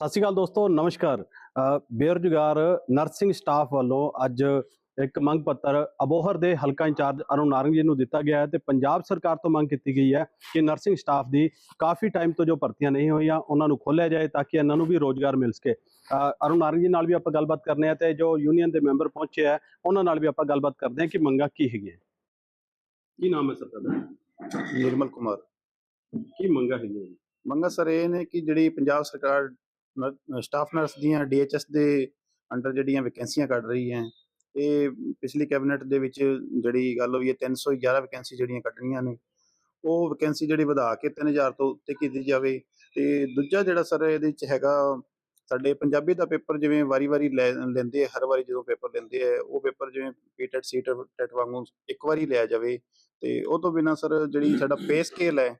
ਸਤਿ ਸ਼੍ਰੀ ਅਕਾਲ ਦੋਸਤੋ ਨਮਸਕਾਰ। ਬੇਰੁਜ਼ਗਾਰ ਨਰਸਿੰਗ ਸਟਾਫ ਵੱਲੋਂ ਅੱਜ ਇੱਕ ਮੰਗ ਪੱਤਰ ਅਬੋਹਰ ਦੇ ਹਲਕਾ ਇੰਚਾਰਜ ਅਰੁਣ ਨਾਰੰਗ ਜੀ ਨੂੰ ਦਿੱਤਾ ਗਿਆ ਹੈ ਤੇ ਪੰਜਾਬ ਸਰਕਾਰ ਤੋਂ ਮੰਗ ਕੀਤੀ ਗਈ ਹੈ ਕਿ ਨਰਸਿੰਗ ਸਟਾਫ ਦੀ ਕਾਫੀ ਟਾਈਮ ਤੋਂ ਜੋ ਭਰਤੀਆਂ ਨਹੀਂ ਹੋਈਆਂ ਉਹਨਾਂ ਨੂੰ ਖੋਲ੍ਹਿਆ ਜਾਏ ਤਾਂ ਕਿ ਇਹਨਾਂ ਨੂੰ ਵੀ ਰੋਜ਼ਗਾਰ ਮਿਲ ਸਕੇ। ਅਰੁਣ ਨਾਰੰਗ ਜੀ ਨਾਲ ਵੀ ਆਪਾਂ ਗੱਲਬਾਤ ਕਰਨੇ ਆ ਤੇ ਜੋ ਯੂਨੀਅਨ ਦੇ ਮੈਂਬਰ ਪਹੁੰਚੇ ਆ ਉਹਨਾਂ ਨਾਲ ਵੀ ਆਪਾਂ ਗੱਲਬਾਤ ਕਰਦੇ ਹਾਂ ਕਿ ਮੰਗਾਂ ਕੀ ਹੈਗੀਆਂ। ਕੀ ਨਾਮ ਹੈ ਸਰ ਤੁਹਾਡਾ? ਨਿਰਮਲ ਕੁਮਾਰ। ਕੀ ਮੰਗਾਂ ਹੈਗੀਆਂ? ਮੰਗਾ ਸਰ ਇਹ ਨੇ ਕਿ ਜਿਹੜੀ ਪੰਜਾਬ ਸਰਕਾਰ ਸਟਾਫ ਨਰਸ ਦੀਆਂ ਡੀਐਚਐਸ ਦੇ ਅੰਡਰ ਜਿਹੜੀਆਂ ਵੈਕੈਂਸੀਆਂ ਕੱਢ ਰਹੀ ਹੈ, ਇਹ ਪਿਛਲੀ ਕੈਬਨਿਟ ਦੇ ਵਿੱਚ ਜਿਹੜੀ ਗੱਲ ਹੋਈ ਹੈ 311 ਵੈਕੈਂਸੀ ਜਿਹੜੀਆਂ ਕੱਢਣੀਆਂ ਨੇ, ਉਹ ਵੈਕੈਂਸੀ ਜਿਹੜੀ ਵਧਾ ਕੇ 3000 ਤੋਂ ਉੱਤੇ ਕੀਤੀ ਜਾਵੇ, ਤੇ ਦੂਜਾ ਜਿਹੜਾ ਸਰ ਇਹਦੇ ਵਿੱਚ ਹੈਗਾ, ਸਾਡੇ ਪੰਜਾਬੀ ਦਾ ਪੇਪਰ ਜਿਵੇਂ ਵਾਰੀ-ਵਾਰੀ ਲੈ ਲੈਂਦੇ ਹਰ ਵਾਰੀ ਜਦੋਂ ਪੇਪਰ ਲੈਂਦੇ ਆ, ਉਹ ਪੇਪਰ ਜਿਵੇਂ ਪੀਟੈਟ ਸੀਟਰ ਟੈਟ ਵਾਂਗੂ ਇੱਕ ਵਾਰੀ ਲਿਆ ਜਾਵੇ, ਤੇ ਉਹ ਤੋਂ ਬਿਨਾ ਸਰ ਜਿਹੜੀ ਸਾਡਾ ਪੇ ਸਕੇਲ ਹੈ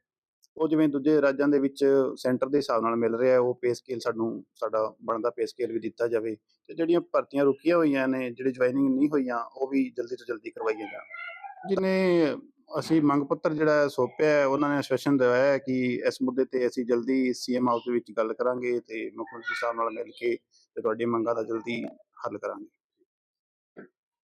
ਉਹ ਜਿਵੇਂ ਦੂਜੇ ਰਾਜਾਂ ਦੇ ਵਿੱਚ ਸੈਂਟਰ ਦੇ ਹਿਸਾਬ ਨਾਲ ਮਿਲ ਰਿਹਾ ਹੈ, ਉਹ ਪੇ ਸਕੇਲ ਸਾਨੂੰ ਸਾਡਾ ਬਣਦਾ ਪੇ ਸਕੇਲ ਵੀ ਦਿੱਤਾ ਜਾਵੇ ਤੇ ਜਿਹੜੀਆਂ ਭਰਤੀਆਂ ਰੁਕੀਆਂ ਹੋਈਆਂ ਨੇ ਜਿਹੜੀ ਜੁਆਇਨਿੰਗ ਨਹੀਂ ਹੋਈਆਂ ਉਹ ਵੀ ਜਲਦੀ ਤੋਂ ਜਲਦੀ ਕਰਵਾਈਆਂ ਜਾਣ। ਜਿਹਨੇ ਅਸੀਂ ਮੰਗ ਪੱਤਰ ਜਿਹੜਾ ਸੌਂਪਿਆ ਹੈ ਉਹਨਾਂ ਨੇ ਆਸ਼ਵਾਸਨ ਦਿਵਾਇਆ ਹੈ ਕਿ ਇਸ ਮੁੱਦੇ ਤੇ ਅਸੀਂ ਜਲਦੀ ਸੀਐਮ ਹਾਊਸ ਦੇ ਵਿੱਚ ਗੱਲ ਕਰਾਂਗੇ ਤੇ ਮੁੱਖ ਮੰਤਰੀ ਸਾਹਿਬ ਨਾਲ ਮਿਲ ਕੇ ਤੇ ਤੁਹਾਡੀ ਮੰਗਾਂ ਦਾ ਜਲਦੀ ਹੱਲ ਕਰਾਂਗੇ।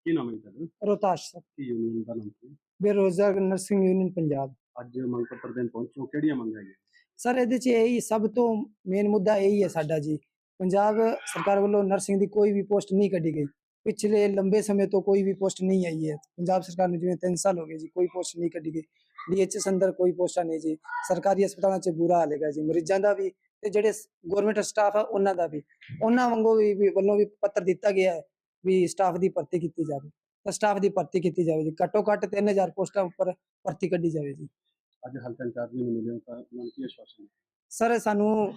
ਕੀ ਨਾਮ ਹੈ ਜੀ ਤੁਹਾਡਾ? ਰੋਹਤਾਸ਼ ਸਰ। ਕੀ ਯੂਨੀਅਨ ਦਾ ਨਾਮ ਕੀ ਹੈ? ਬੇਰੋਜ਼ਗਾਰ ਨਰਸਿੰਗ ਯੂਨੀਅਨ ਪੰਜਾਬ। ਅੱਜ ਮੰਗ ਪੱਤਰ ਦੇਣ ਪਹੁੰਚੋ ਕਿਹੜੀਆਂ ਮੰਗਾਂ ਹੈਗੀਆਂ? ਸਰ, ਇਹਦੇ 'ਚ ਇਹੀ ਸਭ ਤੋਂ ਮੇਨ ਮੁੱਦਾ ਇਹੀ ਹੈ ਸਾਡਾ ਜੀ। ਪੰਜਾਬ ਸਰਕਾਰ ਵੱਲੋਂ ਨਰਸਿੰਗ ਦੀ ਕੋਈ ਵੀ ਪੋਸਟ ਨਹੀਂ ਕੱਢੀ ਗਈ। ਪਿਛਲੇ ਲੰਬੇ ਸਮੇਂ ਤੋਂ ਕੋਈ ਵੀ ਪੋਸਟ ਨਹੀਂ ਆਈ ਹੈ। ਪੰਜਾਬ ਸਰਕਾਰ ਨੂੰ ਜਿਵੇਂ 3 ਸਾਲ ਹੋ ਗਏ ਜੀ, ਕੋਈ ਪੋਸਟ ਨਹੀਂ ਕੱਢੀ ਗਈ। ਡੀਐਚਐਸ ਅੰਦਰ ਕੋਈ ਪੋਸਟਾਂ ਨਹੀਂ ਜੀ। ਸਰਕਾਰੀ ਹਸਪਤਾਲਾਂ 'ਚ ਬੁਰਾ ਹਾਲ ਹੈਗਾ ਜੀ। ਮਰੀਜ਼ਾਂ ਦਾ ਵੀ ਤੇ ਜਿਹੜੇ ਗਵਰਨਮੈਂਟ ਸਟਾਫ ਆ, ਉਹਨਾਂ ਦਾ ਵੀ। ਉਹਨਾਂ ਵਾਂਗੂ ਵੀ ਵੀ ਵੱਲੋਂ ਵੀ ਪੱਤਰ ਦਿੱਤਾ ਗਿਆ ਹੈ ਵੀ ਸਟਾਫ ਦੀ ਭਰਤੀ ਕੀਤੀ ਜਾਵੇ। ਤਾਂ ਸਟਾਫ ਦੀ ਭਰਤੀ ਕੀਤੀ ਜਾਵੇ ਜੀ। ਘੱਟੋ ਘੱਟ 3000 ਪੋਸਟਾਂ ਉੱਪਰ ਭਰਤੀ ਕੱਢੀ ਜਾਵੇ ਜੀ। ਅੱਜ ਹਲਕਾ ਇੰਚਾਰਜ ਨੂੰ ਮਿਲੇ ਹੋ ਤਾਂ ਉਹਨਾਂ ਨੇ ਕੀ ਆਸ਼ਵਾਸਨ? ਸਰ ਸਾਨੂੰ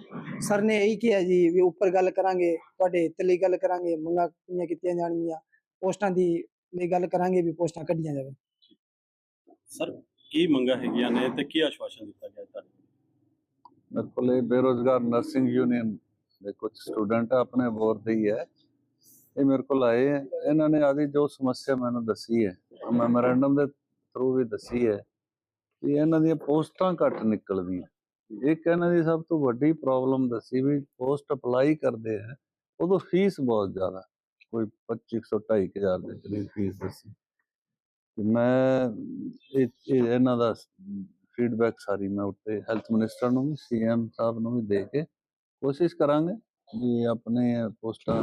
ਸਰ ਨੇ ਇਹੀ ਕਿਹਾ ਜੀ ਵੀ ਉੱਪਰ ਗੱਲ ਕਰਾਂਗੇ ਤੁਹਾਡੇ ਹਿੱਤ ਲਈ ਗੱਲ ਕਰਾਂਗੇ ਮੰਗਾਂ ਕਿੰਨੀਆਂ ਕੀਤੀਆਂ ਜਾਣਗੀਆਂ ਪੋਸਟਾਂ ਦੀ ਲਈ ਗੱਲ ਕਰਾਂਗੇ ਵੀ ਪੋਸਟਾਂ ਕੱਢੀਆਂ ਜਾਵੇ। ਸਰ ਕੀ ਮੰਗਾਂ ਹੈਗੀਆਂ ਨੇ ਤੇ ਕੀ ਆਸ਼ਵਾਸਨ ਦਿੱਤਾ ਗਿਆ ਤੁਹਾਨੂੰ ਮੇਰੇ ਕੋਲ ਬੇਰੋਜ਼ਗਾਰ ਨਰਸਿੰਗ ਯੂਨੀਅਨ ਦੇ ਕੁਝ ਸਟੂਡੈਂਟ ਆਪਣੇ ਬੋਰ ਦੇ ਹੀ ਹੈ। ਇਹ ਮੇਰੇ ਕੋਲ ਆਏ ਇਹਨਾਂ ਨੇ ਆਦੀ ਜੋ ਸਮੱਸਿਆ ਮੈਨੂੰ ਦੱਸੀ ਹੈ ਮੈਮੋਰੈਂਡਮ ਦੇ ਥਰੂ ਵੀ ਦੱਸੀ ਹੈ ਕਿ ਇਹਨਾਂ ਦੀਆਂ ਪੋਸਟਾਂ ਘੱਟ ਨਿਕਲਦੀਆਂ। ਇੱਕ ਇਹਨਾਂ ਦੀ ਸਭ ਤੋਂ ਵੱਡੀ ਪ੍ਰੋਬਲਮ ਦੱਸੀ ਵੀ ਪੋਸਟ ਅਪਲਾਈ ਕਰਦੇ ਆ ਉਦੋਂ ਫੀਸ ਬਹੁਤ ਜ਼ਿਆਦਾ। ਕੋਈ 2500 2500 ਦੇ ਕਰੀਬ ਫੀਸ ਦੱਸੀ। ਤੇ ਮੈਂ ਇਹ ਇਹ ਇਹਨਾਂ ਦਾ ਫੀਡਬੈਕ ਸਾਰੀ ਮੈਂ ਉੱਤੇ ਹੈਲਥ ਮਿਨਿਸਟਰ ਨੂੰ ਵੀ ਸੀਐਮ ਸਾਹਿਬ ਨੂੰ ਵੀ ਦੇ ਕੇ ਕੋਸ਼ਿਸ਼ ਕਰਾਂਗੇ ਵੀ ਆਪਣੇ ਪੋਸਟਾਂ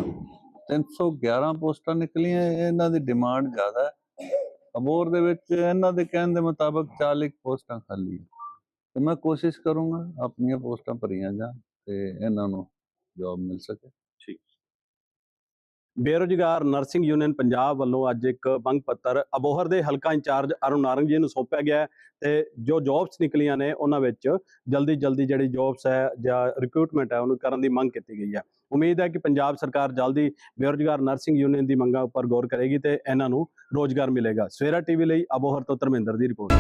311 ਪੋਸਟਾਂ ਨਿਕਲੀਆਂ, ਇਹਨਾਂ ਦੀ ਡਿਮਾਂਡ ਜ਼ਿਆਦਾ ਹੈ। ਅਬੋਰ ਦੇ ਵਿੱਚ ਇਹਨਾਂ ਦੇ ਕਹਿਣ ਦੇ ਮੁਤਾਬਕ 40 ਪੋਸਟਾਂ ਖਾਲੀ ਹੈ ਤੇ ਮੈਂ ਕੋਸ਼ਿਸ਼ ਕਰੂੰਗਾ ਆਪਣੀਆਂ ਪੋਸਟਾਂ ਭਰੀਆਂ ਜਾਣ ਤੇ ਇਹਨਾਂ ਨੂੰ ਜੌਬ ਮਿਲ ਸਕੇ। ਬੇਰੁਜ਼ਗਾਰ ਨਰਸਿੰਗ ਯੂਨੀਅਨ ਪੰਜਾਬ ਵੱਲੋਂ ਅੱਜ ਇੱਕ ਮੰਗ ਪੱਤਰ ਅਬੋਹਰ ਦੇ ਹਲਕਾ ਇੰਚਾਰਜ ਅਰੁਣ ਨਾਰੰਗ ਜੀ ਨੂੰ ਸੌਂਪਿਆ ਗਿਆ ਹੈ ਤੇ ਜੋ ਜੌਬਸ ਨਿਕਲੀਆਂ ਨੇ ਉਹਨਾਂ ਵਿੱਚ ਜਲਦੀ ਜਲਦੀ ਜਿਹੜੀ ਜੌਬਸ ਹੈ ਜਾਂ ਰਿਕਰੂਟਮੈਂਟ ਹੈ ਉਹਨੂੰ ਕਰਨ ਦੀ ਮੰਗ ਕੀਤੀ ਗਈ ਹੈ। ਉਮੀਦ ਹੈ ਕਿ ਪੰਜਾਬ ਸਰਕਾਰ ਜਲਦੀ ਬੇਰੁਜ਼ਗਾਰ ਨਰਸਿੰਗ ਯੂਨੀਅਨ ਦੀ ਮੰਗਾਂ ਉੱਪਰ ਗੌਰ ਕਰੇਗੀ ਤੇ ਇਹਨਾਂ ਨੂੰ ਰੋਜ਼ਗਾਰ ਮਿਲੇਗਾ। ਸਵੇਰਾ ਟੀਵੀ ਲਈ ਅਬੋਹਰ ਤੋਂ ਧਰਮਿੰਦਰ ਦੀ ਰਿਪੋਰਟ।